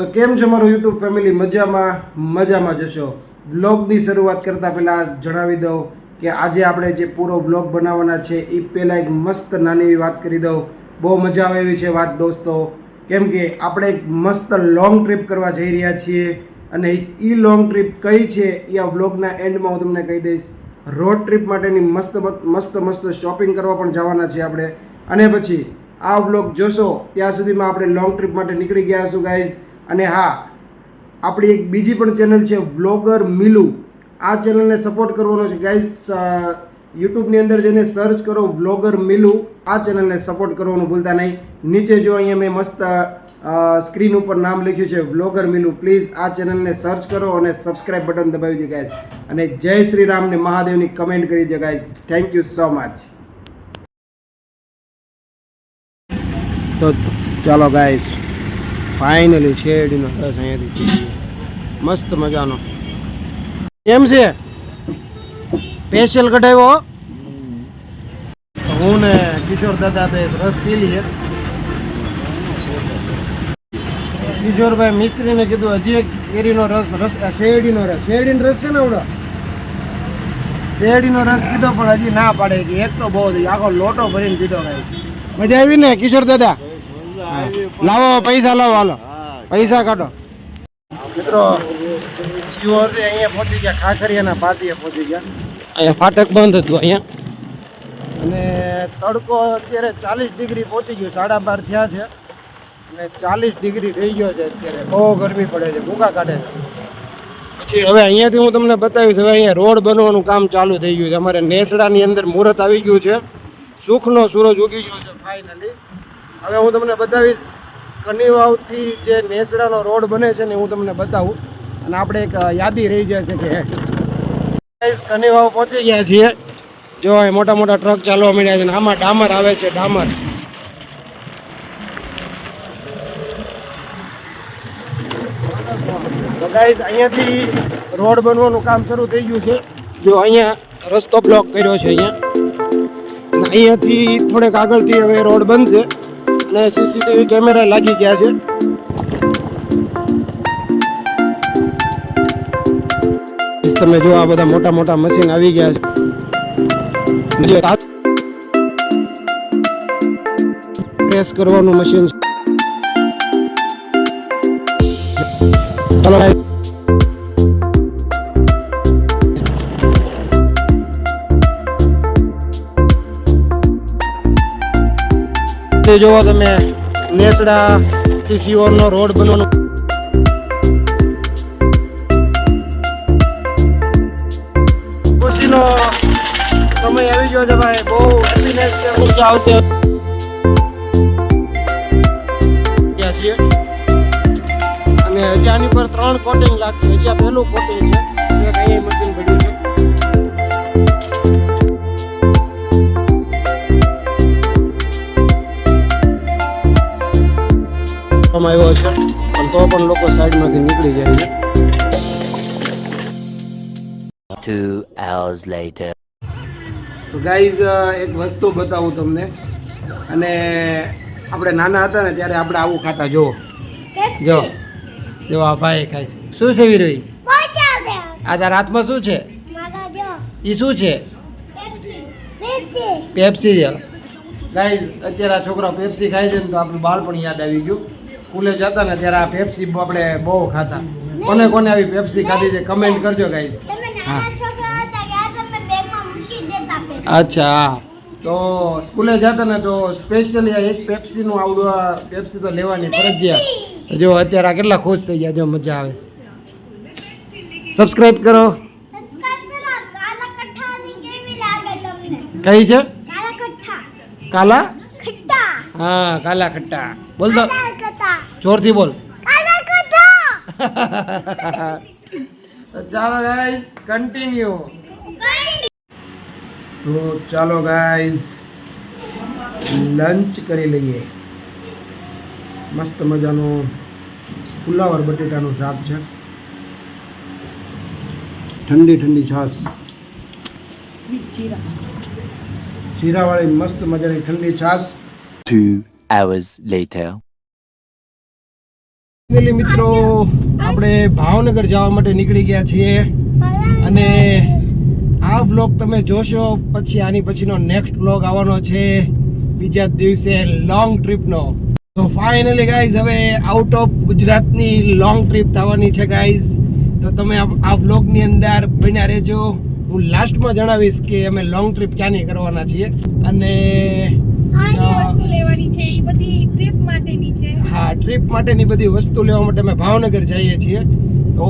તો કેમ છે મારું યુટ્યુબ ફેમિલી? મજામાં મજામાં જશો બ્લોગની શરૂઆત કરતાં પહેલાં જણાવી દઉં કે આજે આપણે જે પૂરો બ્લોગ બનાવવાના છે, એ પહેલાં એક મસ્ત નાની એવી વાત કરી દઉં. બહુ મજા આવે એવી છે વાત, દોસ્તો. કેમ કે આપણે એક મસ્ત લોંગ ટ્રીપ કરવા જઈ રહ્યા છીએ અને એ લોંગ ટ્રીપ કઈ છે, એ આ બ્લોગના એન્ડમાં હું તમને કહી દઈશ. રોડ ટ્રીપ માટેની મસ્ત મસ્ત મસ્ત શોપિંગ કરવા પણ જવાના છીએ આપણે. અને પછી આ બ્લોગ જોશો, ત્યાં સુધીમાં આપણે લોંગ ટ્રીપ માટે નીકળી ગયા છું ગાઈઝ અને હા, આપણી એક બીજી પણ ચેનલ છે વ્લોગર મિલુ આ ચેનલને સપોર્ટ કરવાનો છે. ગાઈસ યુટ્યુબની અંદર જઈને સર્ચ કરો વ્લોગર મિલુ આ ચેનલને સપોર્ટ કરવાનું ભૂલતા નહીં. નીચે જો અહીંયા મેં મસ્ત સ્ક્રીન ઉપર નામ લખ્યું છે વ્લોગર મિલુ પ્લીઝ આ ચેનલને સર્ચ કરો અને સબસ્ક્રાઇબ બટન દબાવી દો ગાઈસ અને જય શ્રી રામને મહાદેવની કમેન્ટ કરી દો guys thank you so much તો ચાલો ગાઈઝ ફાઇનલી શેરડીનો રસ અહીંયાથી. મસ્ત મજાનો. કેમ છે? સ્પેશિયલ કઢાવ્યો? હું ને કિશોર દાદા રસ પી લઈએ કિશોરભાઈ મિસ્ત્રીને કીધું, હજી એક કેરીનો રસ રસ શેરડીનો રસ. શેરડીનો રસ છે ને આવડો? શેરડીનો રસ કીધો, પણ હજી ના પાડે એક તો બહુ આખો લોટો ભરીને કીધો ભાઈ. મજા આવી ને, કિશોર દાદા? લાવો પૈસા લાવો હાલો. પૈસા કાઢો. મિત્રો છે અહીંયા પહોંચી ગયા. ખાખરિયાના પાટીએ પહોંચી ગયા. અહીંયા ફાટક બંધ હતું અહીંયા. અને તડકો અત્યારે ચાલીસ ડિગ્રી પહોંચી ગયો. સાડા બાર થયા છે. અને ચાલીસ ડિગ્રી થઈ ગયો છે અત્યારે. બહુ ગરમી પડે છે. ભૂકા કાઢે છે. પછી હવે અહીંયાથી હું તમને બતાવીશ હવે અહીંયા રોડ બનવાનું કામ ચાલુ થઈ ગયું છે. અમારે નેસડાની અંદર મુહૂર્ત આવી ગયું છે. સુખનો સૂરજ ઉગી ગયો છે ફાઇનલી હવે હું તમને બતાવીશ, કનીવાવથી જે નેસડાનો રોડ બને છે ને હું તમને બતાવું. અને આપણે એક યાદી રહી જાય છે કે કનીવાવ પહોંચી ગયા છીએ. જો એ મોટા મોટા ટ્રક ચાલવા માંડ્યા છે અને આમાં ડામર આવે છે, ડામર. તો અહીંયાથી રોડ બનવાનું કામ શરૂ થઈ ગયું છે. જો અહીંયા રસ્તો બ્લોક કર્યો છે અહીંયા. અહીંયાથી થોડેક આગળથી હવે રોડ બનશે. અને સીસીટીવી કેમેરા લાગી ગયા છે તમે જો આ બધા મોટા મોટા મશીન આવી ગયા છે પ્રેસ કરવાનું મશીન. ચાલો તે જોવો તમે નેસડા થી સિયોરનો રોડ બનવાનો. ખુશીનો સમય આવી ગયો છે ભાઈ. બહુ હેપીનેસ છે આવશે. અને હજી આની પર ત્રણ કોટિંગ લાગશે. હજી આ પહેલું કોટિંગ છે. એક મશીન ભર્યું છે. આવ્યો છે. પણ તો પણ લોકો સાઈડમાંથી નીકળી જાય છે. Two hours later. તો ગાઈઝ એક વસ્તુ બતાવું તમને. અને આપણે નાના હતા ને ત્યારે આપણે આવું ખાતા જો જો જો આ ભાઈ ખાય છે. શું છે વિરોહી આ તારા હાથમાં શું છે? એ શું છે? પેપ્સી છે. ગાઈઝ અત્યારે આ છોકરા પેપ્સી ખાય છે ને તો આપણું બાળપણ યાદ આવી ગયું. સ્કૂલે જતા ને ત્યારે આ પેપ્સી આપણે બહુ ખાતા. કોને કોને આવી પેપ્સી ખાધી છે કમેન્ટ કરજો ગાઈઝ અચ્છા હા. તો સ્કૂલે જતા ને તો સ્પેશિયલી એક પેપ્સીનું આવડું આ પેપ્સી તો લેવાની ફરજિયાત. જો અત્યારે આ કેટલા ખુશ થઈ ગયા જો મજા આવે. સબસ્ક્રાઇબ કરો. કઈ છે? કાલા હા કાલા ખટ્ટા બોલ તો. જોરથી બોલ. તો ચાલો ગાઈસ કન્ટિન્યુ તો ચાલો ગાઈઝ લંચ કરી લઈએ. મસ્ત મજાનું ફુલાવર બટેટાનું શાક છે. ઠંડી ઠંડી છાશ. જીરાવાળી મસ્ત મજાની ઠંડી છાશ. Two hours later. ફેમિલી મિત્રો આપણે ભાવનગર જવા માટે નીકળી ગયા છીએ. અને આ બ્લોગ તમે જોશો પછી આની પછીનો નેક્સ્ટ બ્લોગ આવવાનો છે બીજા દિવસે લોંગ ટ્રીપનો તો ફાઇનલી ગાઈઝ હવે આઉટ ઓફ ગુજરાતની લોંગ ટ્રીપ થવાની છે ગાઈઝ તો તમે આ- આ બ્લોગની અંદર બન્યા રહેજો. હું લાસ્ટમાં જણાવીશ કે અમે લોંગ ટ્રીપ ક્યાંની કરવાના છીએ. અને આ એ વસ્તુ લેવાની છે એ બધી ટ્રીપ માટેની છે. હા ટ્રીપ માટેની બધી વસ્તુ લેવા માટે અમે ભાવનગર જઈએ છીએ. તો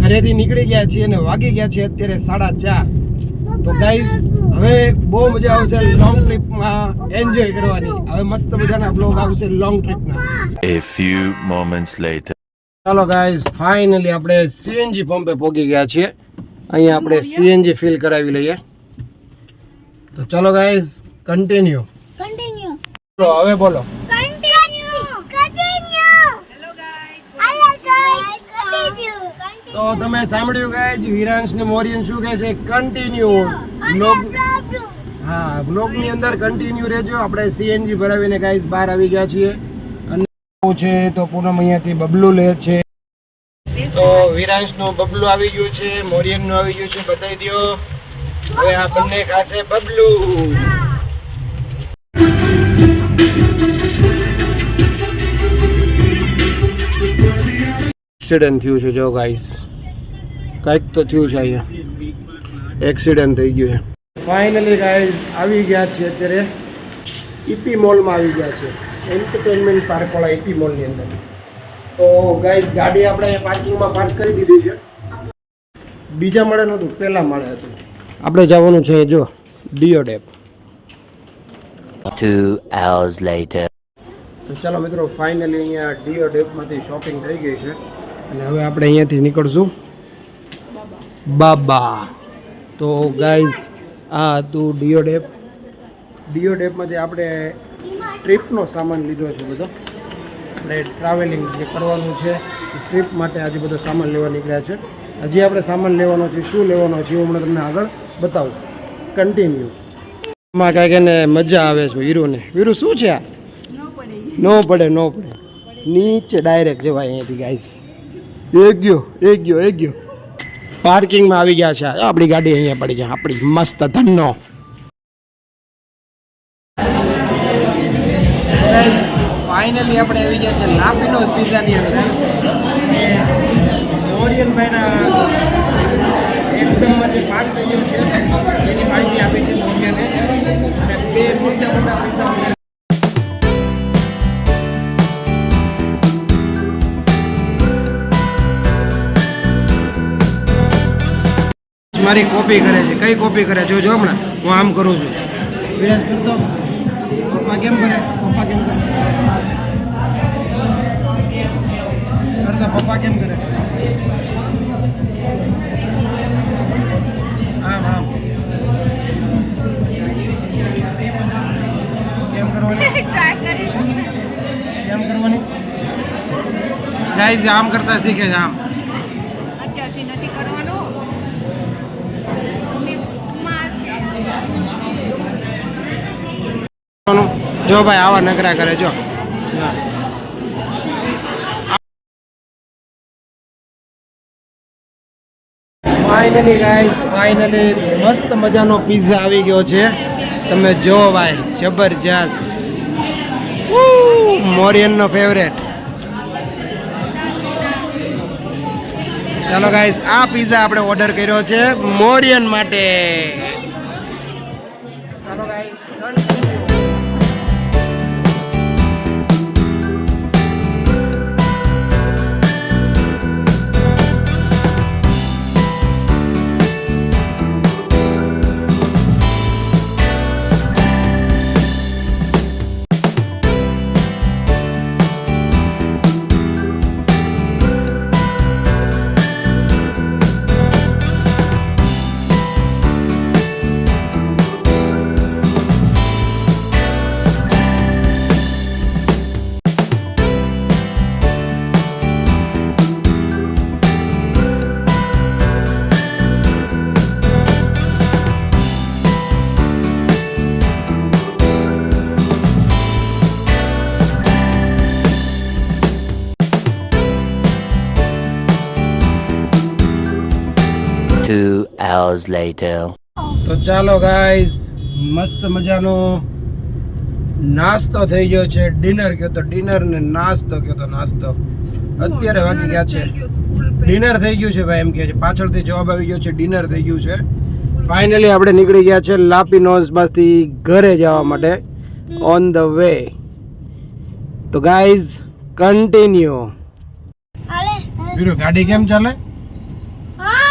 ઘરેથી નીકળી ગયા છીએ અને વાગી ગયા છીએ અત્યારે સાડા ચાર. તો ગાઈઝ હવે બહુ મજા આવશે લોંગ ટ્રીપમાં એન્જોય કરવાની. હવે મસ્ત મજાના બ્લોગ આવશે લોંગ ટ્રીપના એ ફ્યુ મોમેન્ટ્સ લેટર ચાલો ગાઈઝ ફાઇનલી આપણે સીએનજી પંપે પહોંચી ગયા છીએ. અહીંયા આપણે સીએનજી ફિલ કરાવી લઈએ. તો ચાલો ગાઈઝ કન્ટિન્યુ હવે બોલો. Continue continue hello guys hello guys continue તો તમે સાંભળ્યું ગાઈઝ વિરાંશ ને મોરિયન શું કહે છે? કન્ટિન્યુ બ્લોગ હા બ્લોગની અંદર કન્ટિન્યુ રહેજો. આપણે સીએનજી ભરાવીને ગાઈઝ બહાર આવી ગયા છીએ. અને છે તો પૂનમ અહીંયાથી બબલું લે છે. તો વિરાંશનું બબલું આવી ગયું છે મોરિયનનું આવી ગયું છે. બતાવી દો હવે આ બંને ખાસે બબલું. એક્સિડન્ટ થયું છે જો ગાઈસ કંઈક તો થયું છે અહીંયા. એક્સિડન્ટ થઈ ગયું છે. ફાઇનલી ગાઈઝ આવી ગયા છે અત્યારે. ઈપી મોલમાં આવી ગયા છે એન્ટરટેનમેન્ટ પાર્કવાળા ઈપી મોલની અંદર. તો ગાઈઝ ગાડી આપણે અહીંયા પાર્કિંગમાં પાર્ક કરી દીધી છે. બીજા માળે નહોતું પહેલા માળે હતું. આપણે જવાનું છે જો ડીઓ ડેપ Two hours later. તો ચાલો મિત્રો ફાઇનલી અહીંયા ડીઓ ડેપમાંથી શોપિંગ થઈ ગઈ છે. અને હવે આપણે અહીંયાથી નીકળશું. બાબા. તો ગાઈઝ આ હતું ડીઓડેપ ડેપ આપણે ટ્રીપનો સામાન લીધો છે બધો. આપણે ટ્રાવેલિંગ જે કરવાનું છે ટ્રીપ માટે આજે બધો સામાન લેવા નીકળ્યા છે. હજી આપણે સામાન લેવાનો છે શું લેવાનો છે હું હમણાં તમને આગળ બતાવું. કન્ટિન્યુ એમાં કાંઈક એને મજા આવે છે વીરુને. વીરુ શું છે આ? ન પડે. ન પડે નીચે ડાયરેક્ટ જવાય અહીંયાથી ગાઈસ એક ગયો એક ગયો એક ગયો. પાર્કિંગમાં આવી ગયા છે. આપણી ગાડી અહીંયા પડી છે. આપણી મસ્ત ધનનો. ફાઇનલી આપણે આવી ગયા છે લાપીનોઝ પિઝાની અંદર. મોરિયનભાઈના એક્ઝામમાં જે પાસ થઈ ગયો છે એની માહિતી આપી છે મોરિયને અને બે મોટા મોટા પૈસા મારી કોપી કરે છે. કઈ કોપી કરે? જોજો હમણાં. હું આમ કરું છું. વિરાજ કરતો પપ્પા કેમ કરે? પપ્પા કેમ કરે? કરતા પપ્પા કેમ કરે? આમ આમ. કેમ કરવાની? કેમ કરવાની? ગાઈઝ આમ કરતા શીખે છે આમ. જો ભાઈ, આવા નકરા કરે, જો. ફાઇનલી ગાઈસ ફાઇનલી મસ્ત મજાનો પિઝા આવી ગયો છે. તમે જો ભાઈ, જબરજસ્ત. મોરિયનનો ફેવરેટ ચાલો ગાઈસ આ પિઝા આપણે ઓર્ડર કર્યો છે મોરિયન માટે. Hours later. તો ચાલો ગાઈઝ મસ્ત મજાનો નાસ્તો થઈ ગયો છે. ડિનર કયો તો ડિનર ને નાસ્તો કયો તો નાસ્તો. અત્યારે વાગી ગયા છે. ડિનર થઈ ગયું છે ભાઈ એમ કહે છે. પાછળથી જવાબ આવી ગયો છે ડિનર થઈ ગયું છે. ફાઇનલી આપણે નીકળી ગયા છે લાપી લાપીનોઝમાંથી ઘરે જવા માટે. ઓન ધ વે તો ગાઈઝ કન્ટિન્યુ ગાડી કેમ ચાલે હા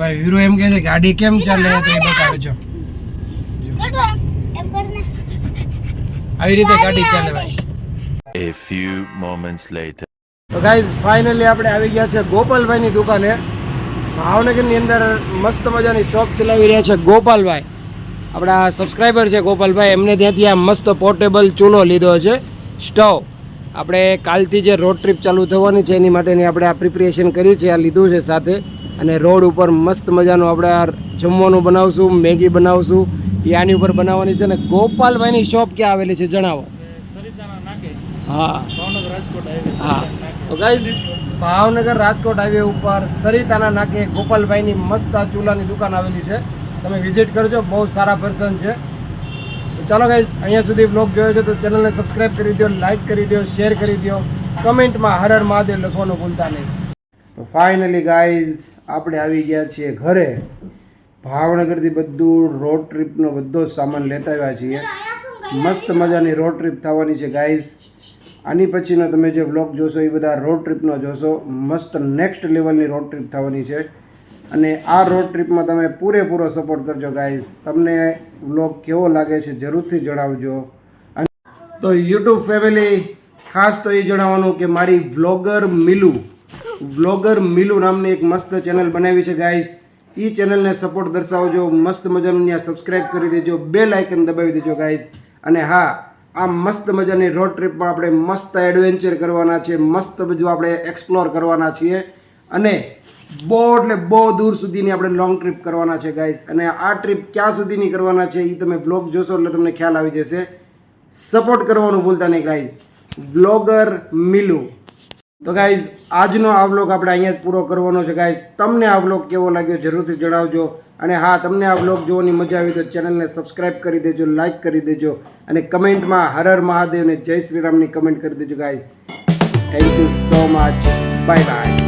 ભાઈ વીરુ એમ કહે છે ગાડી કેમ ચાલે તો એ બતાવે છો આવી રીતે ગાડી ચાલે ભાઈ. A few moments later. તો ગાઈઝ ફાઇનલી આપણે આવી ગયા છે ગોપાલભાઈની દુકાને. ભાવનગરની અંદર મસ્ત મજાની શોપ ચલાવી રહ્યા છે ગોપાલભાઈ. આપણા સબસ્ક્રાઈબર છે ગોપાલભાઈ એમને ત્યાંથી આ મસ્ત પોર્ટેબલ ચૂલો લીધો છે. સ્ટવ આપણે કાલથી જે રોડ ટ્રીપ ચાલુ થવાની છે એની માટેની આપણે આ પ્રિપરેશન કરી છે આ લીધું છે સાથે. અને રોડ ઉપર મસ્ત મજાનું આપણે આ જમવાનું બનાવશું મેગી બનાવશું એ આની ઉપર બનાવવાની છે ને ગોપાલભાઈની શોપ ક્યાં આવેલી છે જણાવો. હા. હા. તો ગાઈઝ ભાવનગર રાજકોટ હાઈવે ઉપર સરિતાના નાકે ગોપાલભાઈની મસ્ત આ ચૂલાની દુકાન આવેલી છે. તમે વિઝિટ કરજો બહુ સારા પર્સન છે. તો ચાલો ગાઈઝ અહીંયા સુધી બ્લોગ જોયો છે તો ચેનલને સબસ્ક્રાઇબ કરી દો લાઇક કરી દો શેર કરી દો કમેન્ટમાં હર હર મહાદેવ લખવાનું ભૂલતા નહીં. તો ફાઇનલી ગાઈઝ આપણે આવી ગયા છીએ ઘરે. ભાવનગરથી બધું રોડ ટ્રીપનો બધો સામાન લેતા આવ્યા છીએ. મસ્ત મજાની રોડ ટ્રીપ થવાની છે ગાઈઝ આની પછીનો તમે જે વ્લોગ જોશો એ બધા રોડ ટ્રીપનો જોશો. મસ્ત નેક્સ્ટ લેવલની રોડ ટ્રીપ થવાની છે. અને આ રોડ ટ્રીપમાં તમે પૂરેપૂરો સપોર્ટ કરજો ગાઈઝ તમને વ્લોગ કેવો લાગે છે જરૂરથી જણાવજો. તો યુટ્યુબ ફેમિલી ખાસ તો એ જણાવવાનું કે મારી વ્લોગર મિલુ વ્લોગર મિલુ નામની એક મસ્ત ચેનલ બનાવી છે ગાઈઝ એ ચેનલને સપોર્ટ દર્શાવજો, મસ્ત મજાનું ત્યાં સબસ્ક્રાઈબ કરી દેજો બે લાઇકન દબાવી દેજો ગાઈઝ અને હા, આ મસ્ત મજાની રોડ ટ્રીપમાં આપણે મસ્ત એડવેન્ચર કરવાના છે મસ્ત બધું આપણે એક્સપ્લોર કરવાના છીએ. અને બહુ એટલે બહુ દૂર સુધીની આપણે લોંગ ટ્રીપ કરવાના છે ગાઈઝ અને આ ટ્રીપ ક્યાં સુધીની કરવાના છે એ તમે બ્લોગ જોશો એટલે તમને ખ્યાલ આવી જશે. સપોર્ટ કરવાનું ભૂલતા નહીં ગાઈઝ બ્લોગર મિલુ. તો ગાઈઝ આજનો આ વ્લોગ આપણે અહીંયા જ પૂરો કરવાનો છે ગાઈઝ તમને આ વ્લોગ કેવો લાગ્યો જરૂરથી જણાવજો. અને હા, તમને આ વ્લોગ જોવાની મજા આવી તો ચેનલને સબસ્ક્રાઈબ કરી દેજો લાઇક કરી દેજો, અને કમેન્ટમાં હર હર મહાદેવ ને જય શ્રી રામની કમેન્ટ કરી દેજો guys thank you so much bye bye